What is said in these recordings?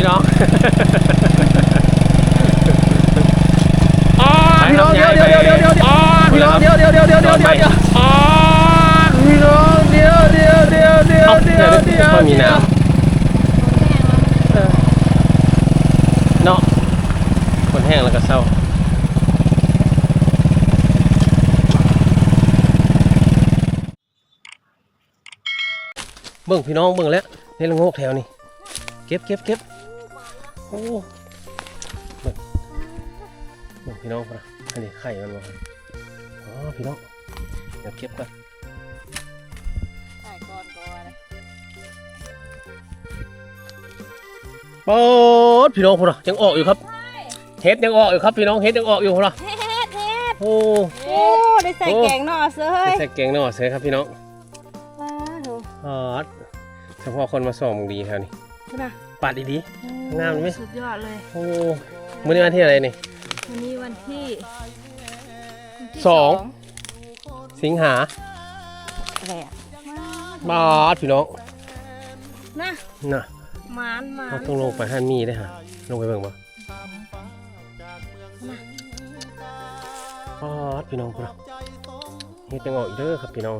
พี่น้องอ๋อพี่น้องเดี๋ยวเดี๋ยวเดี๋ยวเดี๋ยวเดี๋ยวอ๋อพี่น้องเดี๋ยวเดี๋ยวเดี๋ยวเดี๋ยวเดี๋ยวเดี๋ยวอ๋อพี่น้องเดี๋ยวเดี๋ยวเดี๋ยวเดี๋ยวเดี๋ยวเดี๋ยวมีน้ำเนาะคนแห้งแล้วก็เศร้าเบิ่งพี่น้องเบิ่งแล้วนี่ละโงกแถวนี่เก็บเก็บเก็บ โอ้เบิ่งเบิ่งพี่น้องพอนะอันนี้ไข่มันบ่ครับอ๋อพี่น้อง เดี๋ยวเก็บก่อนใส่ก่อนก่อนปอดพี่น้องพอนะยังออกอยู่ครับ เฮ็ดยังออกอยู่ครับพี่น้องเฮ็ดยังออกอยู่พอนะเฮ็ดเฮ็ดเฮ็ดโอ้โอ้ได้ใส่แกงหน่อเสยใส่เก่งหน่อยเสียครับพี่น้องว้าวปอดเฉพาะคนมาส่องมึงดีครับนี่คุณน่ะ ปาดดีงามไหมสุดยอดเลยๆโอ้มื้อนี้วันที่อะไรนี่วันนี้วันที่วันที่สองสิงหาอะไรอะปอดพี่น้องนะน่ะหมานหมาเรานต้องลงไปห้านมีได้ฮะลงไปเบิ่งบ่ปอดพี่น้องพอนะเฮ็ดยังออกอีกเด้อครับพี่น้อง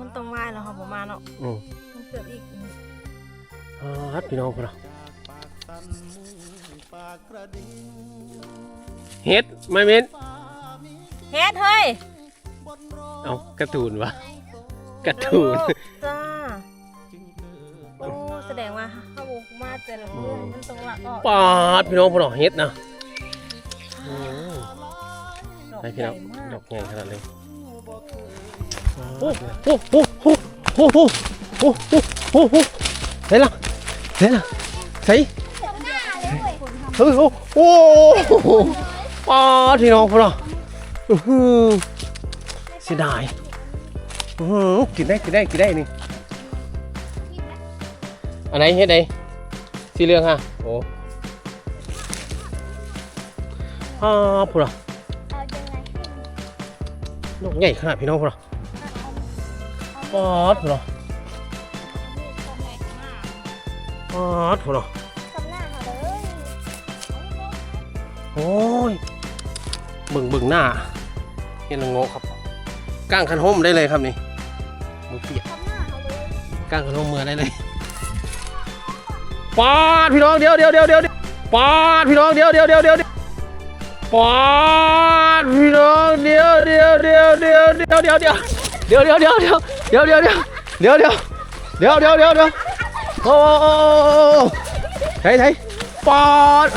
มันต้องว่ายแล้วครับผมมาเนาะอืมมันเกิดอีก ปอดพี่น้องพอนะเฮ็ดไม่เม้นเฮ็ดเฮ้ยเอาการ์ตูนวะการ์ตูนโลกจ้าโอ้แสดงว่าข้าวบุกมาแต่ละมื้อมันต้องละก็ปาดพี่น้องพวกเราเฮ็ดนะอืมดอกให้ใหพี่น้ญ่องมากดอกใหญ่ขนาดเลยโอ้โหโอ้โหโอ้โหโอ้โหโอ้โหเห็นละ เห็นละใส่เฮ้ยโอ้โหป้าดพี่น้องพวกเราอื้อหือเสียดายกินได้กินได้กินได้นี่อันไหนเฮ็ดไหนสีเหลืองฮะโอ้อ่าพวกเราเองไงนกใหญ่ขนาดพี่น้องพวกเราปอดพวกเรา ปอดพวกเราสำนักเขาเลยโอ้ยเบิ่งเบิ่งหน้าเห็นละโงกครับก้างคันห่มได้เลยครับนี่มือเปียกสำนักเขาเลยก้างคันห่มมือได้เลยปอดพี่น้องเดี๋ยวเดี๋ยวเดี๋ยวเดี๋ยวปอดพี่น้องเดี๋ยวเดี๋ยวเดี๋ยวเดี๋ยวปอดพี่น้องเดี๋ยวเดี๋ยวเดี๋ยวเดี๋ยวเดี๋ยวเดี๋ยวเดี๋ยวเดี๋ยวเดี๋ยวเดี๋ยวเดี๋ยวเดี๋ยวเดี๋ยวเดี๋ยวเดี๋ยวเดี๋ยวเดี๋ยว อ้โอ้ไทยไทยปอด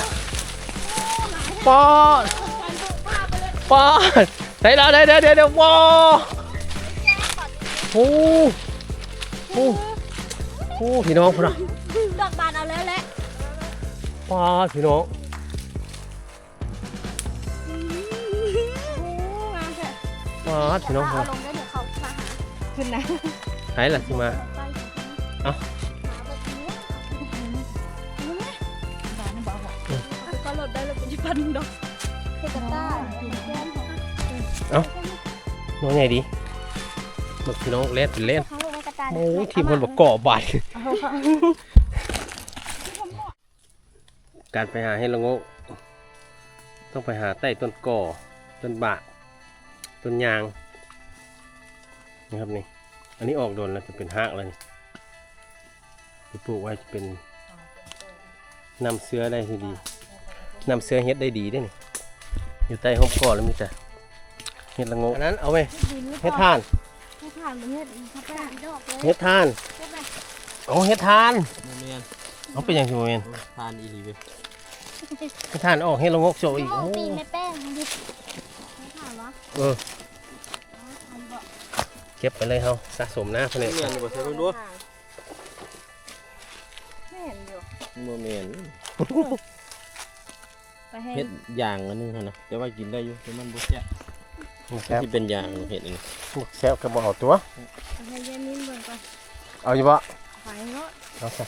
ปอดปอดไทยแล้วเดี๋ยวเดี๋ยวเดี๋ยวเดี๋ยวว้าโอ้โอ้โอ้พี่น้องพวกเราดอกบานเอาแล้วแหละปอดพี่น้องโอ้งามแท้ปอดพี่น้องพวกเอาเราลงได้เดี๋ยวเขามาหาขึ้นนะไหนล่ะที่มาไปเอ้า ได้เลยเป็นที่พันดอกเทกาต้าแก้มของน้องไงดีบอกพี่น้องเล่นเป็นเล่นเขาลงในกระตาโอ้ยทีมคนบอกเกาะบาดเอาค่ะการไปหาให้ละโงกต้องไปหาใต้ต้นก่อต้นบากต้นยางนี่ครับนี่ อันนี้ออกโดนแล้วจะเป็นหากแล้วนี่ไปปลูกไว้จะเป็นนำเสื้อได้ที่ดี นำเสื้อเฮ็ดได้ดีได้นี่อยู่ใต้ห้องก่อแล้วมีแต่เฮ็ดละโงกอันนั้นเอาไปเฮ็ดทานให้ผ่านประเทศครับผ่านดอกเลยเฮ็ดทานใช่ไหมเอาเฮ็ดทานโมเมนเอาเป็นอย่างที่โมเมนทานอีหลีเว้ยเฮ็ดทานออกเฮ็ดละโงกโจอีกโอ้โอ้ตีไม่แป้งดิไม่ผ่านวะเออเก็บไปเลยเฮาสะสมนะพะโมเนี่ยเมนบ่ใช่เพิ่งดูไม่เห็นอยู่โมเมน ไปให้เฮ็ดอย่างอันนึงหั่นนะแต่ว่ากินได้อยู่แต่มันบ่แซ่บแซ่บที่เป็นอย่างเฮ็ดอันนี้แซ่บก็บ่เอาตัว ไปให้ยายมิ้นเบิ่งก่อนเอาอยู่บ่ไปเนาะเอาซะ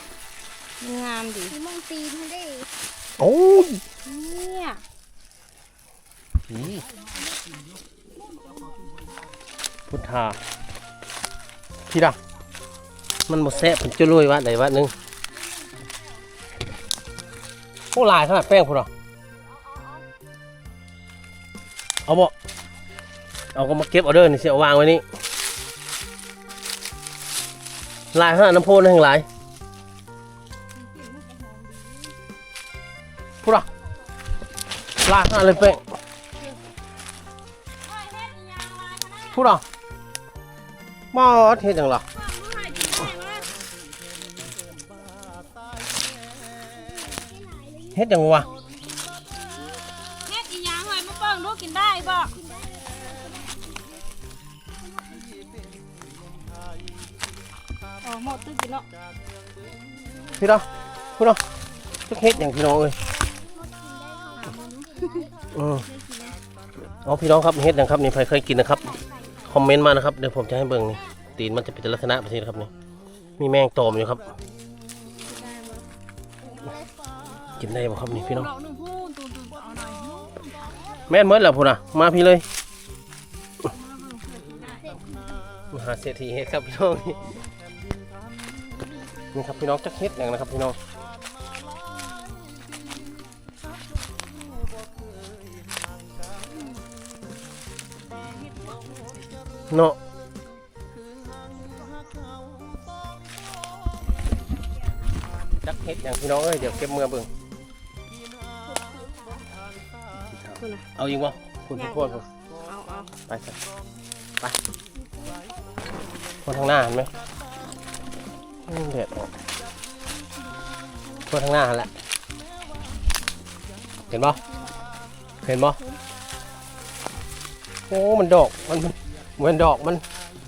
งามดิมีมงตีนให้ได้โอ้ยเนี่ยนี่พุทธาพี่ดามันบ่แซ่บผมจะรวยว่าใดว่าหนึงโอ้ลายขนาดแป้งพุ่นเห เอาบ่เอาก็มาเก็บออเดอร์นี่เสียวางไว้นี่ลายขนาดน้ำโพนทั้งหลายพุ่นเหรอลายขนาดเลยแป้งพุ่นเหรอมอดเฮ็ดจังเหรอเฮ็ดจังวะ หมดตื้อกินเนาะพี่น้องพี่น้องจักเฮ็ดอย่างพี่น้องเอ้ยอืมเอาพี่น้องครับเฮ็ดอย่างครับนี่ใครเคยกินนะครับคอมเมนต์มานะครับเดี๋ยวผมจะให้เบิ่งนี่ตีนมันจะเป็นลักษณะแบบนี้นะครับนี่มีแมงตอมอยู่ครับ กินได้บ่ครับนี่พี่น้องดอกหนึงพูนตูนๆเอาหน่อยแม่นเมื่อแล้วพุ่นอะมาพี่เลยมหาเศรษฐีเฮ็ดครับพี่น้องนี่ นี่ครับพี่น้องจักเฮ็ดอย่างนะครับพี่น้องเนาะจักเฮ็ดอย่างพี่น้องเอ้ยเดี๋ยวเก็บเมื่อเบิ่งคุณน่ะเอาอีกวะคุณทุกคนเอาเอาไปสิไปคนทางหน้าเห็นไหมอืม เด็ดออกคนทางหน้าแหละ เห็นปะเห็นปะโอ้ มันดอกมันมันเหมือนดอก มัน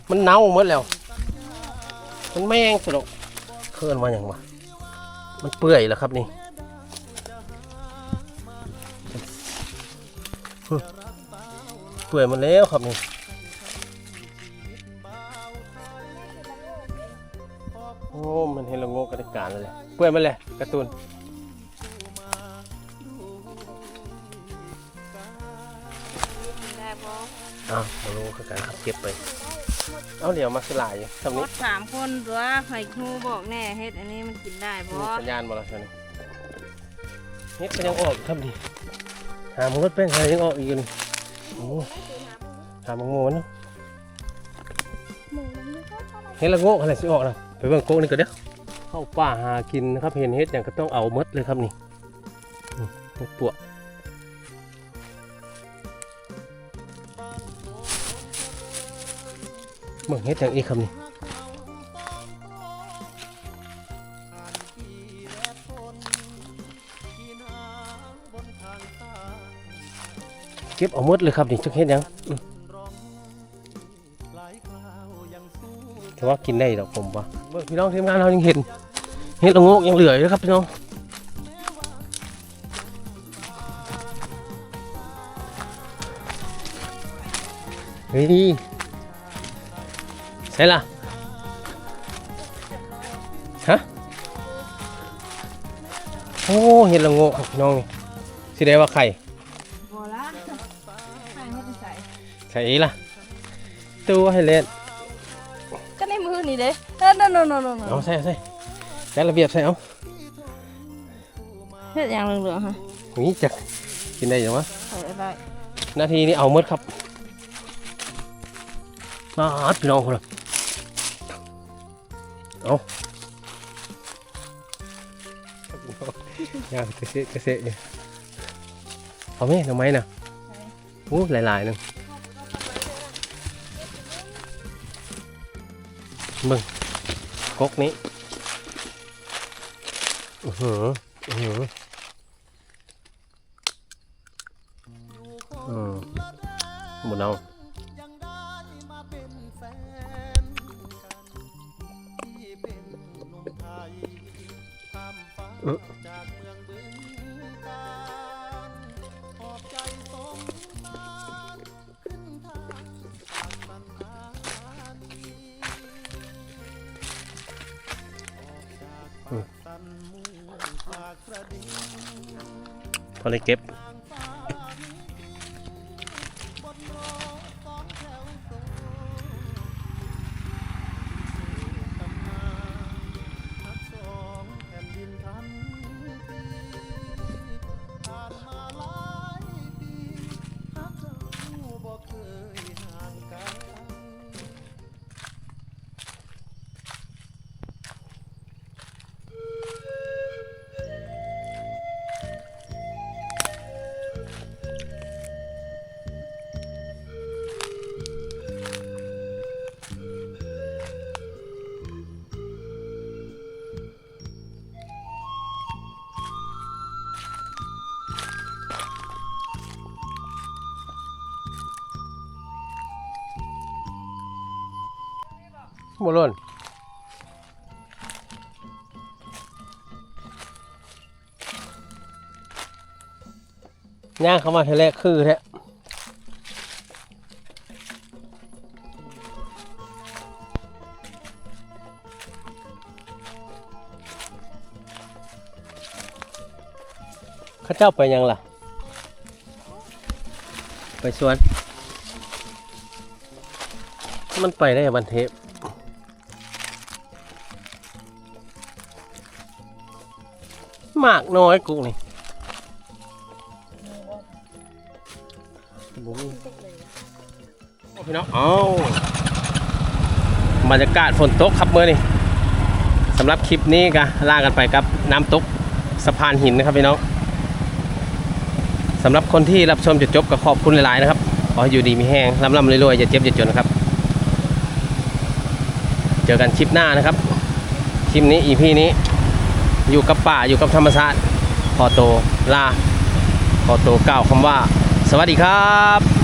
มันเน่าหมดแล้ว มันแมงสลกเคลื่อนมาอย่างวะมันเปื่อยแล้วครับนี่เปื่อยหมาแล้วครับนี่ กกระดิการเลยเปื่อยหมาเลยการ์ตูนได้บ่อ้าวมาโลคือการขับเก็บไป เอาเหลียวมาสลายอยู่ทำหมนี้ดสามคนตัวไข่ครูบอกแน่เฮ็ดอันนี้มันกินได้บ่มีสัญญาณบ่ล่ะเท่านี้เฮ็ดก็ยังออกครับดิหามันรถเป็นอะไรยังออกอีกอยู่นี่โอ้หามังโมมันเนาะหมูมันก็เท่าไหร่เฮ็ดละโงกอะไรสิออกนะไปเบิ่งโกกนี่ก็เด้อ เข้าป่าหากินนะครับเห็นเฮ็ดอย่างก็ต้องเอามดเลยครับนี่อืมเฮ็ดปวเบิ่งเฮ็ดอย่างอีกครับนี่เก็บเอาหมดเลยครับนี่จักเฮ็ดยังแต่ว่ากินได้ดอกผมว่าเบิ่งพี่น้องทีมงานเรายังเห็น เห็ดละโงกยังเหลืออยู่ครับพี่น้องเฮ้ยใช่ล่ะฮะโอ้เห็ดละโงกครับพี่น้องนี่สิได้ว่าไข่บ่ละไข่เฮ็ดใส่ไข่ล่ะตัวให้เล่นก็ในมือนี่เด้เออ no no no no no เอาใส่เอาใส่ ใส่ระเบียบใส่เอาเฮ็ดอย่างเหลืองๆฮะนี่จะกินได้ยังวะใส่ได้นาทีนี้เอาหมดครับ มาอัดพี่น้องคนละเอาย่างเกษตรเกษตรเนี่ยเอาไหมทำไมน่ะโอ้หลายๆหนึงมึงกกนี้ อือหืออือหืออืมหมดเอาเออ พอเลยเก็บ บ่ล่นย่างเข้ามาเทแรกคือแท้เข้าเจ้าไปยังล่ะ ไปสวน มันไปได้บันเทป มากน้อยกูนี่บ่มีโอ้พี่น้องเอาบรรยากาศฝนตกครับเมื่อนี่สำหรับคลิปนี้ก็ลากันไปกับน้ำตกสะพานหินนะครับพี่น้องสำหรับคนที่รับชมจนจบก็ขอบคุณหลายๆนะครับขอให้อยู่ดีมีแห้งร่ำร่ำรวยๆอย่าเจ็บอย่าจนนะครับ เจอกันคลิปหน้านะครับ คลิปนี้อีพีนี้ อยู่กับป่าอยู่กับธรรมชาติขอโตลาขอโตกล่าวคำว่า สวัสดีครับ